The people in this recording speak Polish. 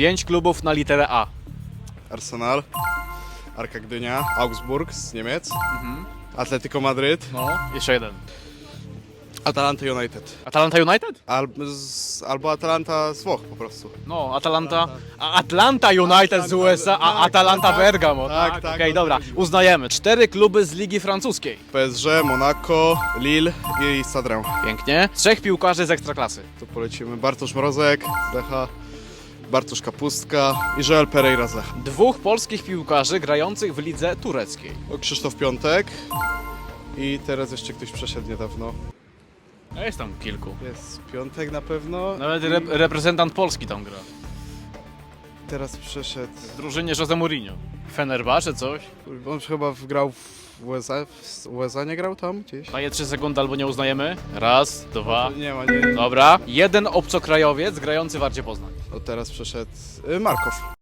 Pięć klubów na literę A. Arsenal, Arka Gdynia, Augsburg z Niemiec, Atletico Madryt, No. Jeszcze jeden. Atalanta United. Atalanta United? Al, z, albo Atalanta z Włoch po prostu. No, Atalanta. A Atlanta United z USA, a tak, Atalanta tak, Bergamo. tak, Tak, tak, Okej, o to dobra. chodziło. Uznajemy. Cztery kluby z Ligi Francuskiej. PSG, Monaco, Lille i Sadrę. Pięknie. Trzech piłkarzy z Ekstraklasy. Tu polecimy Bartosz Mrozek z Lecha, Bartosz Kapustka i Joel Pereira z Lecha. Dwóch polskich piłkarzy grających w lidze tureckiej. O, Krzysztof Piątek i teraz jeszcze ktoś przeszedł niedawno. A jest tam kilku. Jest Piątek na pewno. Nawet i rep reprezentant Polski tam gra. teraz przeszedł. W drużynie Jose Mourinho. Fenerbahce coś. On chyba grał w USA, w USA nie grał tam gdzieś? Daję 3 sekundy albo nie uznajemy. Raz, dwa. Nie ma, nie. Dobra. Jeden obcokrajowiec grający w Arcie Poznań. O teraz przeszedł y, Markow.